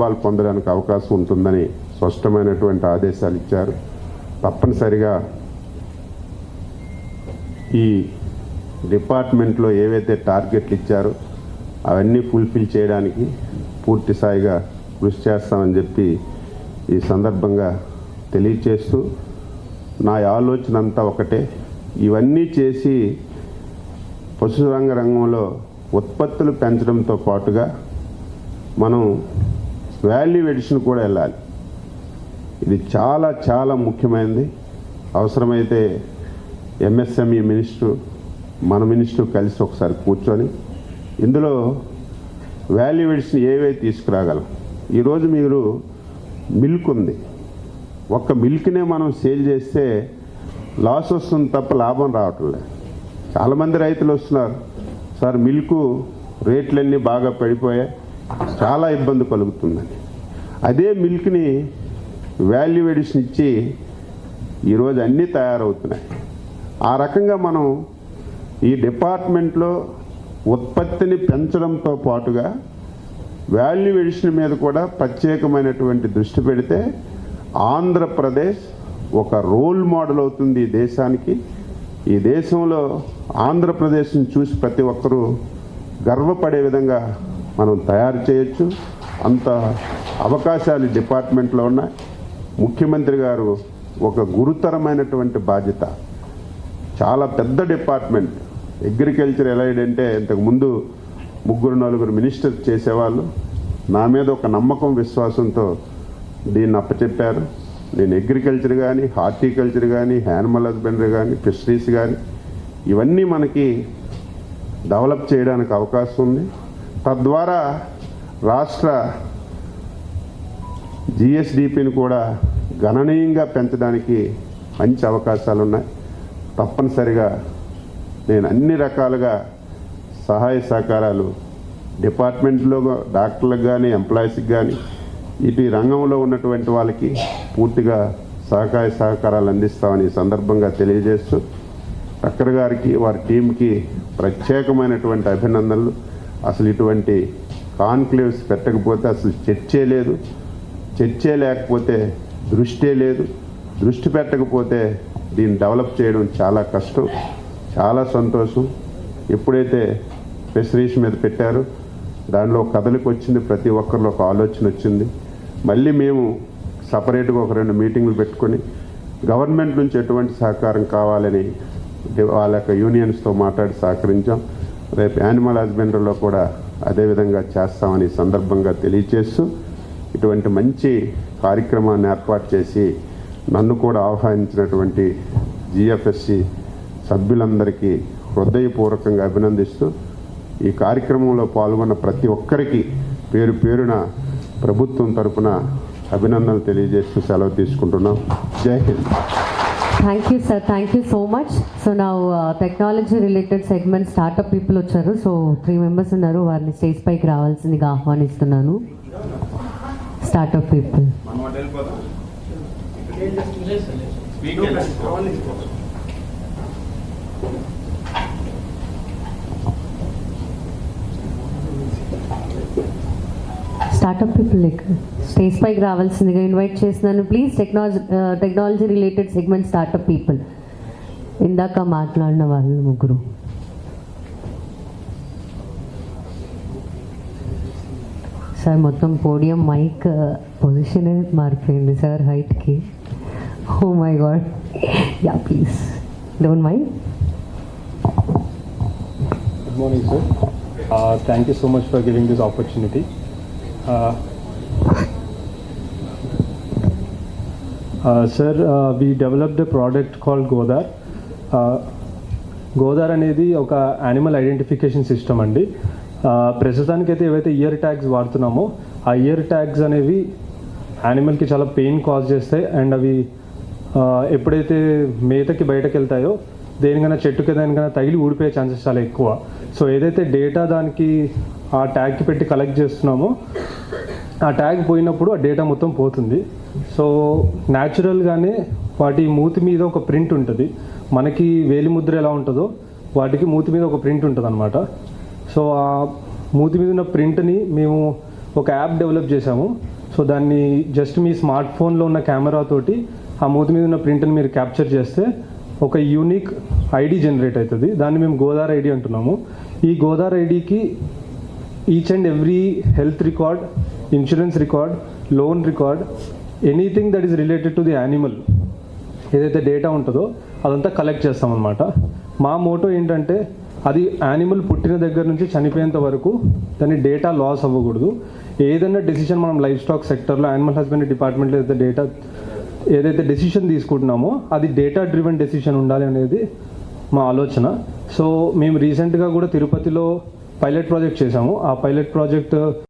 లాభాలు పొందడానికి అవకాశం ఉంటుందని స్పష్టమైనటువంటి ఆదేశాలు ఇచ్చారు. తప్పనిసరిగా ఈ డిపార్ట్మెంట్లో ఏవైతే టార్గెట్లు ఇచ్చారో అవన్నీ ఫుల్ఫిల్ చేయడానికి పూర్తి స్థాయిగా కృషి చేస్తామని చెప్పి ఈ సందర్భంగా తెలియచేస్తూ నా ఆలోచన అంతా ఒకటే. ఇవన్నీ చేసి పశురంగ రంగంలో ఉత్పత్తులు పెంచడంతో పాటుగా మనం వాల్యూ ఎడిషన్ కూడా వెళ్ళాలి. ఇది చాలా చాలా ముఖ్యమైనది. అవసరమైతే ఎంఎస్ఎంఈ మినిస్టర్ మన మినిస్టర్ కలిసి ఒకసారి కూర్చొని ఇందులో వాల్యూ ఎడిషన్ ఏవే తీసుకురాగలం. ఈరోజు మీరు మిల్క్ ఉంది. ఒక్క మిల్క్నే మనం సేల్ చేస్తే లాస్ వస్తుంది తప్ప లాభం రావటం లేదు. చాలామంది రైతులు వస్తున్నారు. సార్ మిల్క్ రేట్లన్నీ బాగా పడిపోయాయి. చాలా ఇబ్బంది కలుగుతుందండి. అదే మిల్క్ని వాల్యూ ఎడిషన్ ఇచ్చి ఈరోజు అన్నీ తయారవుతున్నాయి. ఆ రకంగా మనం ఈ డిపార్ట్మెంట్లో ఉత్పత్తిని పెంచడంతో పాటుగా వాల్యూ ఎడిషన్ మీద కూడా ప్రత్యేకమైనటువంటి దృష్టి పెడితే ఆంధ్రప్రదేశ్ ఒక రోల్ మోడల్ అవుతుంది ఈ దేశానికి. ఈ దేశంలో ఆంధ్రప్రదేశ్ని చూసి ప్రతి ఒక్కరూ గర్వపడే విధంగా మనం తయారు చేయొచ్చు. అంత అవకాశాలు డిపార్ట్మెంట్లో ఉన్నాయి. ముఖ్యమంత్రి గారు ఒక గురుతరమైనటువంటి బాధ్యత. చాలా పెద్ద డిపార్ట్మెంట్. అగ్రికల్చర్ ఎలా అంటే ఇంతకు ముందు ముగ్గురు నలుగురు మినిస్టర్ చేసేవాళ్ళు. నా మీద ఒక నమ్మకం విశ్వాసంతో దీన్ని అప్పచెప్పారు. నేను అగ్రికల్చర్ కానీ హార్టికల్చర్ కానీ యానిమల్ హస్బెండరీ కానీ ఫిషరీస్ కానీ ఇవన్నీ మనకి డెవలప్ చేయడానికి అవకాశం ఉంది. తద్వారా రాష్ట్ర జిఎస్డిపిని కూడా గణనీయంగా పెంచడానికి మంచి అవకాశాలు ఉన్నాయి తప్పనిసరిగా నేను అన్ని రకాలుగా సహాయ సహకారాలు డిపార్ట్మెంట్లో డాక్టర్లకు కానీ ఎంప్లాయీస్కి కానీ ఇటు రంగంలో ఉన్నటువంటి వాళ్ళకి పూర్తిగా సహకార సహకారాలు అందిస్తామని ఈ సందర్భంగా తెలియజేస్తూ అక్కర్ గారికి వారి టీంకి ప్రత్యేకమైనటువంటి అభినందనలు. అసలు ఇటువంటి కాన్క్లేవ్స్ పెట్టకపోతే అసలు చర్చే లేదు. చర్చే లేకపోతే దృష్టే లేదు. దృష్టి పెట్టకపోతే దీన్ని డెవలప్ చేయడం చాలా కష్టం చాలా సంతోషం. ఎప్పుడైతే ఫిషరీస్ మీద పెట్టారో దానిలో కథలకు కదలికి వచ్చింది ప్రతి ఒక్కరిలో ఒక ఆలోచన వచ్చింది. మళ్ళీ మేము సపరేట్గా ఒక రెండు మీటింగ్లు పెట్టుకొని గవర్నమెంట్ నుంచి ఎటువంటి సహకారం కావాలని వాళ్ళ యొక్క యూనియన్స్తో మాట్లాడి సహకరించాం. రేపు యానిమల్ హస్బెండరీలో కూడా అదేవిధంగా చేస్తామని సందర్భంగా తెలియచేస్తూ ఇటువంటి మంచి కార్యక్రమాన్ని ఏర్పాటు చేసి నన్ను కూడా ఆహ్వానించినటువంటి జిఎఫ్ఎస్సి సభ్యులందరికీ హృదయపూర్వకంగా అభినందిస్తూ ఈ కార్యక్రమంలో పాల్గొన్న ప్రతి ఒక్కరికి పేరు పేరున ప్రభుత్వం తరపున అభినందనలు తెలియజేస్తూ సెలవు తీసుకుంటున్నాం. Jai Hind. Thank you sir thank you so much so నా technology related segment startup people వచ్చారు. సో త్రీ మెంబర్స్ ఉన్నారు. వారిని స్టేజ్ పైకి రావాల్సిందిగా ఆహ్వానిస్తున్నాను. Startup people startup people stage పైకి రావాల్సిందిగా ఇన్వైట్ చేస్తున్నాను. Please technology technology related segment startup people ఇందాక మాట్లాడిన వాళ్ళు ముగ్గురు సార్ మొత్తం పోడియం మైక్ పొజిషన్ మారిపోయింది sir హైట్కి oh my god yeah please don't mind Good morning, sir. Uh, Thank you so much for giving this opportunity. Uh, uh, Sir, uh, we developed a product called Godar. Godar అనేది ఒక animal identification system అండి. ప్రస్తుతానికైతే ఏవైతే year tags వాడుతున్నామో ఆ year tags అనేవి యానిమల్కి చాలా pain cause చేస్తాయి. And అవి ఎప్పుడైతే మేతకి బయటకు వెళ్తాయో దేనికైనా చెట్టుకి దేనికైనా తగిలి ఊడిపోయే ఛాన్సెస్ చాలా ఎక్కువ. సో ఏదైతే డేటా దానికి ఆ ట్యాగ్కి పెట్టి కలెక్ట్ చేస్తున్నామో ఆ ట్యాగ్ పోయినప్పుడు ఆ డేటా మొత్తం పోతుంది. సో న్యాచురల్గానే వాటి మూతి మీద ఒక ప్రింట్ ఉంటుంది. మనకి వేలి ముద్ర ఎలా ఉంటుందో వాటికి మూతి మీద ఒక ప్రింట్ ఉంటుంది అనమాట సో ఆ మూతి మీద ఉన్న ప్రింట్ని మేము ఒక యాప్ డెవలప్ చేసాము సో దాన్ని జస్ట్ మీ స్మార్ట్ ఫోన్లో ఉన్న కెమెరా తోటి ఆ మూతి మీద ఉన్న ప్రింట్ని మీరు క్యాప్చర్ చేస్తే ఒక యూనిక్ ఐడి జనరేట్ అవుతుంది. దాన్ని మేము గోదార్ ఐడి అంటున్నాము. ఈ గోదార్ ఐడికి each and every health record insurance record loan record anything that is related to the animal ఏదైతే డేటా ఉంటుందో అదంతా కలెక్ట్ చేస్తాం అనమాట మా మోటో ఏంటంటే అది యానిమల్ పుట్టిన దగ్గర నుంచి చనిపోయేంత వరకు దాని డేటా లాస్ అవ్వకూడదు. ఏదైనా డెసిషన్ మనం లైఫ్ స్టాక్ సెక్టర్లో యానిమల్ హస్బెండరీ డిపార్ట్మెంట్లో ఏదైతే డేటా ఏదైతే డెసిషన్ తీసుకుంటున్నామో అది డేటా డ్రివెన్ డెసిషన్ ఉండాలి అనేది మా ఆలోచన. సో మేము రీసెంట్గా కూడా తిరుపతిలో పైలట్ ప్రాజెక్ట్ చేసాము ఆ పైలట్ ప్రాజెక్ట్